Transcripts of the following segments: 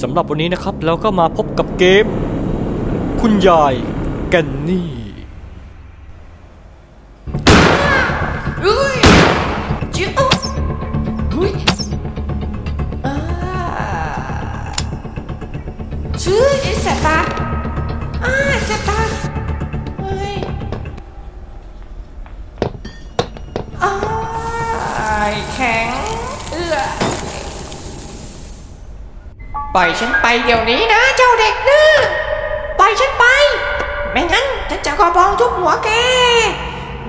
สำหรับวันนี้นะครับเราก็มาพบกับเกม คุณยายแกนนี่ ปล่อยฉันไปเดี๋ยวนี้นะ เจ้าเด็กดื้อปล่อยฉันไป ไม่งั้นฉันจะกระบองทุบหัวแก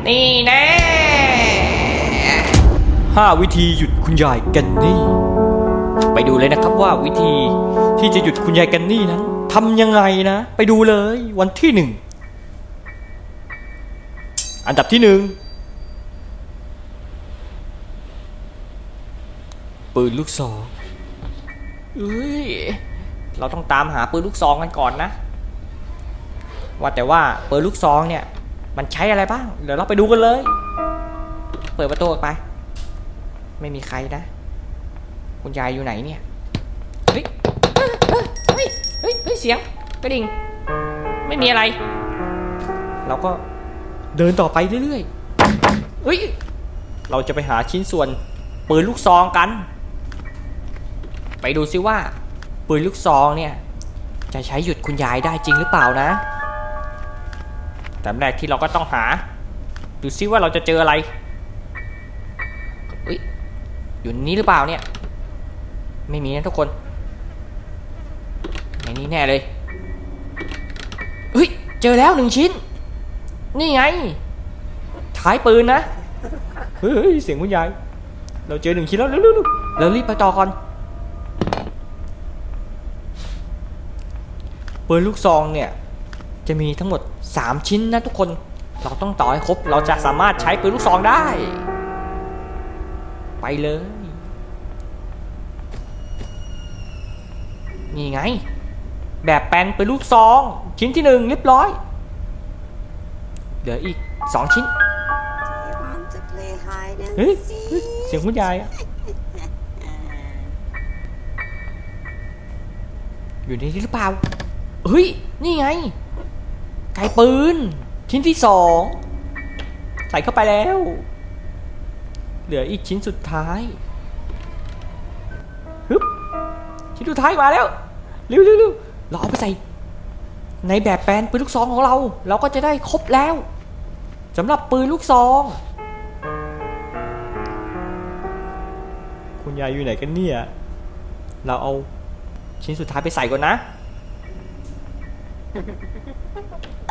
นี่แน่5วิธีหยุดคุณยายกันนี่ ไปดูเลยนะครับว่าวิธีที่จะหยุดคุณยายกันนี่นั้นทำยังไงนะ ไปดูเลยวันที่หนึ่งอันดับที่หนึ่งปืนลูกซอง เอ้ยเราต้องตามหาปืนลูกซองกันก่อนนะ ว่าแต่ว่าปืนลูกซองเนี่ย มันใช้อะไรบ้าง เดี๋ยวเราไปดูกันเลย เปิดประตูออกไป ไม่มีใครนะ คุณยายอยู่ไหนเนี่ย เฮ้ย เฮ้ย เฮ้ย เสียงกระดิ่ง ไม่มีอะไร เราก็เดินต่อไปเรื่อยเฮ้ย เราจะไปหาชิ้นส่วนปืนลูกซองกัน ไปดูซิว่าปืนลูกซองเนี่ยจะใช้หยุดคุณยายได้จริงหรือเปล่านะแต่แรกที่เราก็ต้องหา ดูซิว่าเราจะเจออะไรเอ้ยอยู่นนี้หรือเปล่าเนี่ย ไม่มีนะทุกคนในนี้แน่เลยเฮ้ยเจอแล้วหนึ่งชิ้น นี่ไงท้ายปืนนะเฮ้ยเสียงคุณยาย เราเจอหนึ่งชิ้นแล้วเร็วๆเรารีบไปต่อก่อน ปืนลูกซองเนี่ยจะมีทั้งหมด 3 ชิ้นนะทุกคนเราต้องต่อให้ครบ เราจะสามารถใช้ปืนลูกซองได้ ไปเลย นี่ไง แบบแปลนปืนลูกซอง ชิ้นที่หนึ่งเรียบร้อย เหลืออีก2ชิ้นเฮ้ยเฮ้ย เสียงคุณยายอะอยู่ในนี้หรือเปล่า เฮ้ย นี่ไง ไกปืน ชิ้นที่สอง ใส่เข้าไปแล้ว เหลืออีกชิ้นสุดท้ายฮึบชิ้นสุดท้ายมาแล้วเร็วเร็วเร็วเราเอาไปใส่ ในแบบแปลนปืนลูกซองของเรา เราก็จะได้ครบแล้วสำหรับปืนลูกซอง คุณยายอยู่ไหนกันเนี่ย เราเอาชิ้นสุดท้ายไปใส่ก่อนนะ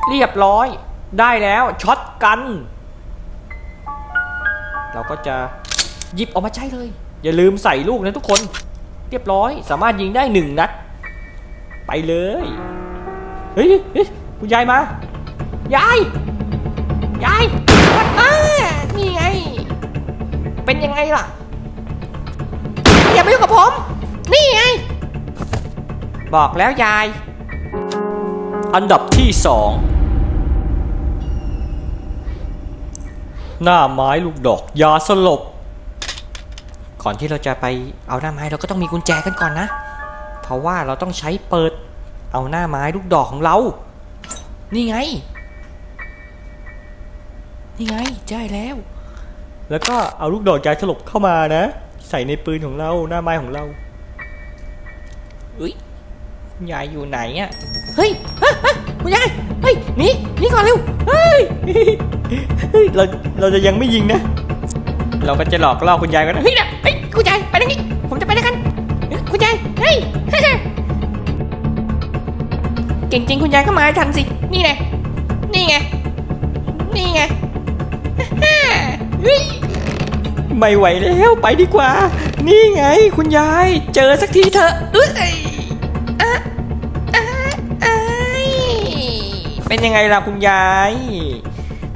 เรียบร้อย ได้แล้วช็อตกัน เราก็จะหยิบออกมาใช้เลย อย่าลืมใส่ลูกนะทุกคน เรียบร้อย สามารถยิงได้หนึ่งนัด ไปเลย เฮ้ยเฮ้ยคุณยายมายายยายอ่านี่ไง เป็นยังไงล่ะ อย่ามายุ่งกับผม นี่ไง บอกแล้วยาย อันดับที่สองหน้าไม้ลูกดอกยาสลบ ก่อนที่เราจะไปเอาหน้าไม้เราก็ต้องมีกุญแจกันก่อนนะ เพราะว่าเราต้องใช้เปิดเอาหน้าไม้ลูกดอกของเรา นี่ไง นี่ไงได้แล้ว แล้วก็เอาลูกดอกยาสลบเข้ามานะ ใส่ในปืนของเราหน้าไม้ของเราอุ้ยคุณยายอยู่ไหนอะ เฮ้ยเฮ้ยเฮ้ยคุณยายเฮ้ยหนีหนีก่อนเร็วเฮ้ยเฮ้ยเราเราจะยังไม่ยิงนะ เราก็จะหลอกล่อคุณยายกันนะเฮ้ยนะเฮ้ยคุณยายไปทางนี้ ผมจะไปด้วยกันเฮ้ยคุณยายเฮ้ยเก่งจริงคุณยายก็มาให้ทันสิ นี่ไงนี่ไงนี่ไงเฮ้ยไม่ไหวแล้วไปดีกว่า นี่ไง คุณยาย เจอสักทีเถอะเอ้ย เป็นยังไงล่ะคุณยาย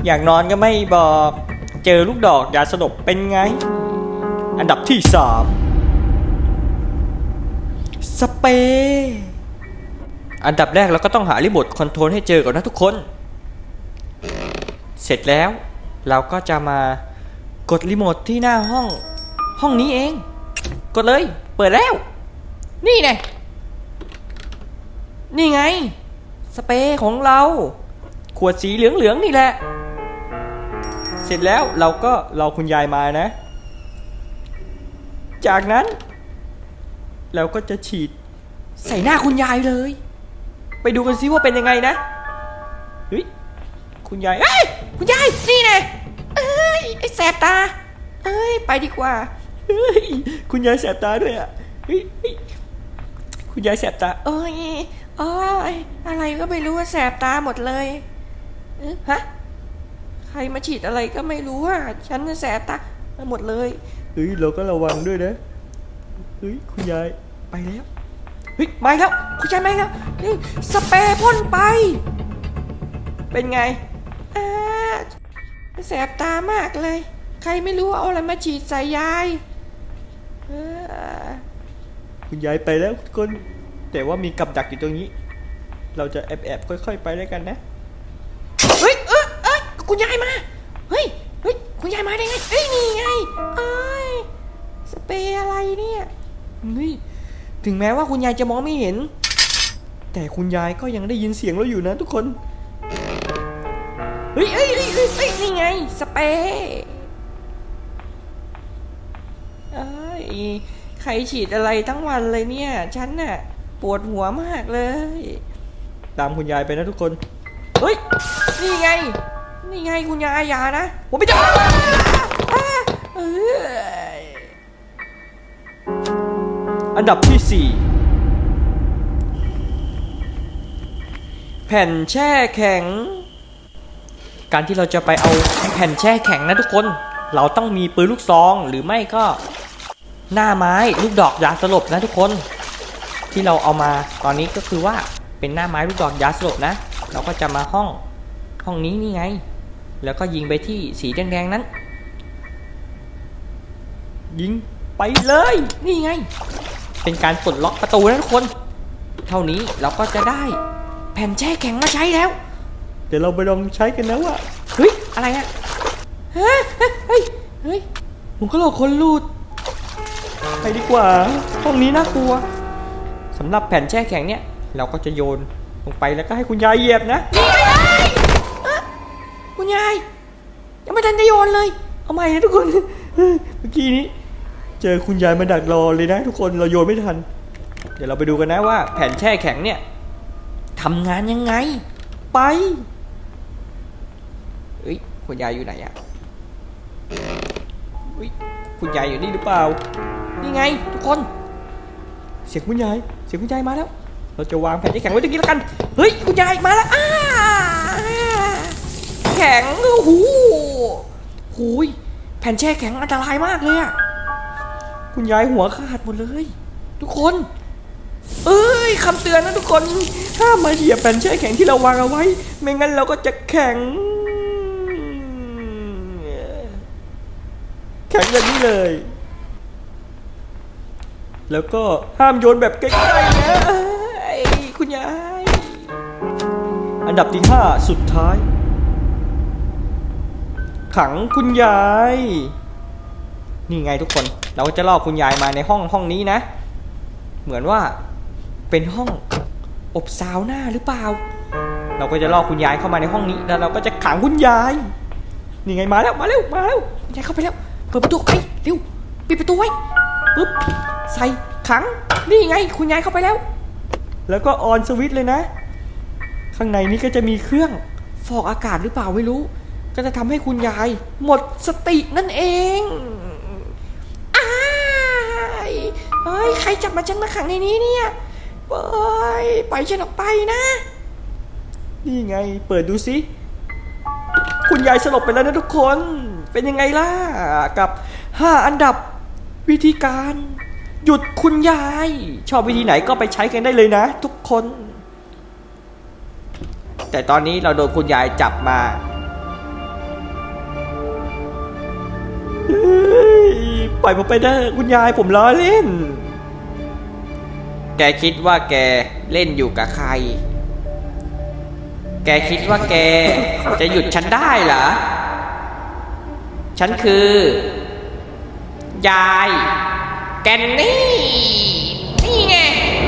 อยากนอนก็ไม่บอก เจอลูกดอกยาสลบเป็นไง อันดับที่สามสเปรย์อันดับแรกเราก็ต้องหารีโมทคอนโทรลให้เจอก่อนนะทุกคน เสร็จแล้วเราก็จะมากดรีโมทที่หน้าห้อง ห้องนี้เอง กดเลย เปิดแล้ว นี่ไงนี่ไง สเปรย์ของเรา ขวดสีเหลืองๆนี่แหละ เสร็จแล้วเราก็รอคุณยายมานะ จากนั้น เราก็จะฉีด ใส่หน้าคุณยายเลย ไปดูกันซิว่าเป็นยังไงนะเฮ้ยคุณยายเอ้ยคุณยายนี่ไงเอ้ยไอ้แสบตา เอ้ยไปดีกว่าเฮ้ยคุณยายแสบตาด้วยอะเฮ้ยเฮ้ยคุณยายแสบตา เอ้ย โอ้ยอะไรก็ไม่รู้ว่าแสบตาหมดเลยเอ๊ะฮะ ใครมาฉีดอะไรก็ไม่รู้อะฉันน่ะแสบตาหมดเลย เฮ้ยเราก็ระวังด้วยนะเฮ้ยคุณยายไปแล้วเฮ้ยมาอีกแล้วคุณยายไหมครับนี่สเปรย์พ่นไป เป็นไงอ่าแสบตามากเลย ใครไม่รู้เอาอะไรมาฉีดใส่ยายเออคุณยายไปแล้วทุกคน แต่ว่ามีกับดักอยู่ตรงนี้ เราจะแอบแอบๆค่อย ๆ ไปด้วยกันนะ เฮ้ยเอยเอ้ยคุณยายมา เฮ้ย เฮ้ย คุณยายมาได้ไงเฮ้ย นี่ไงเอ้ย สเปรย์อะไรเนี่ยนี่ถึงแม้ว่าคุณยายจะมองไม่เห็น แต่คุณยายก็ยังได้ยินเสียงเราอยู่นะทุกคน เฮ้ยเฮ้ยเฮ้ยเฮ้ยเฮ้ยนี่ไง สเปรย์เอ้ย ใครฉีดอะไรทั้งวันเลยเนี่ย ฉันน่ะ ปวดหัวมากเลย ตามคุณยายไปนะทุกคน เฮ้ย นี่ไง นี่ไงคุณยายอย่านะ ผมไม่จะอ่าเอ้ยอันดับที่ 4 แผ่นแช่แข็ง การที่เราจะไปเอาแผ่นแช่แข็งนะทุกคน เราต้องมีปืนลูกซองหรือไม่ก็หน้าไม้ลูกดอกยาสลบนะทุกคน ที่เราเอามาตอนนี้ก็คือว่าเป็นหน้าไม้ลูกดอกยาสลบนะ เราก็จะมาห้องห้องนี้นี่ไง แล้วก็ยิงไปที่สีแดงๆนั้น ยิงไปเลยนี่ไง เป็นการปลดล็อกประตูนะทุกคน เท่านี้เราก็จะได้แผ่นแช่แข็งมาใช้แล้ว เดี๋ยวเราไปลองใช้กันนะว่าเฮ้ยอะไรอะเฮ้ยเฮ้ยเฮ้ยผมก็หลอกคนรูดไปดีกว่าห้องนี้น่ากลัว สำหรับแผ่นแช่แข็งเนี่ย เราก็จะโยนลงไปแล้วก็ให้คุณยายเหยียบนะคุณยายยังไม่ทันจะโยนเลย เอาใหม่นะทุกคน เมื่อกี้นี้ เจอคุณยายมาดักรอเลยนะทุกคนเราโยนไม่ทัน เดี๋ยวเราไปดูกันนะว่า แผ่นแช่แข็งเนี่ยทำงานยังไง ไปเฮ้ยคุณยายอยู่ไหนอะอุ๊ยคุณยายอยู่นี่หรือเปล่า นี่ไง ทุกคน เสียงคุณยาย เสียงคุณยายมาแล้ว เราจะวางแผ่นแช่แข็งไว้ตรงนี้แล้วกัน เฮ้ยคุณยายมาแล้วอ้าแข็งโอ้โหหูยแผ่นแช่แข็งอันตรายมากเลยอะคุณยายหัวขาดหมดเลย ทุกคน เอ้ยคำเตือนนะทุกคนห้ามมาเหยียบแผ่นแช่แข็งที่เราวางเอาไว้ ไม่งั้นเราก็จะแข็ง แข็งแบบนี้เลย แล้วก็ห้ามโยนแบบใกล้ๆนะคุณยาย อันดับที่ 5 สุดท้าย ขังคุณยาย นี่ไงทุกคน เราจะล่อคุณยายมาในห้องห้องนี้นะ เหมือนว่าเป็นห้องอบซาวหน่าหรือเปล่า เราก็จะล่อคุณยายเข้ามาในห้องนี้ แล้วเราก็จะขังคุณยาย นี่ไงมาแล้วมาเร็วมาแล้วคุณยายเข้าไปแล้ว เปิดประตูไปเร็วปิดประตูไว้ ปุ๊บใส่ขังนี่ไง คุณยายเข้าไปแล้ว แล้วก็ออนสวิตช์เลยนะ ข้างในนี้ก็จะมีเครื่องฟอกอากาศหรือเปล่าไม่รู้ ก็จะทำให้คุณยาย หมดสตินั่นเองอ้ายเฮ้ยใครจับมาฉันมาขังในนี้เนี่ยเฮ้ยปล่อยฉันออกไปนะ นี่ไง เปิดดูสิคุณยายสลบไปแล้วนะทุกคน เป็นยังไงล่ะ กับ 5 อันดับ วิธีการหยุดคุณยาย ชอบวิธีไหนก็ไปใช้กันได้เลยนะ ทุกคน แต่ตอนนี้เราโดนคุณยายจับมาเฮ้ยปล่อยผมไปเถอะคุณยายผมล้อเล่น แกคิดว่าแกเล่นอยู่กับใคร แกคิดว่าแกจะหยุดฉันได้เหรอ ฉันคือ ยาย แกนนี่ นี่ไง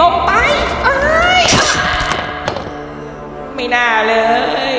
ลงไปไม่น่าเลย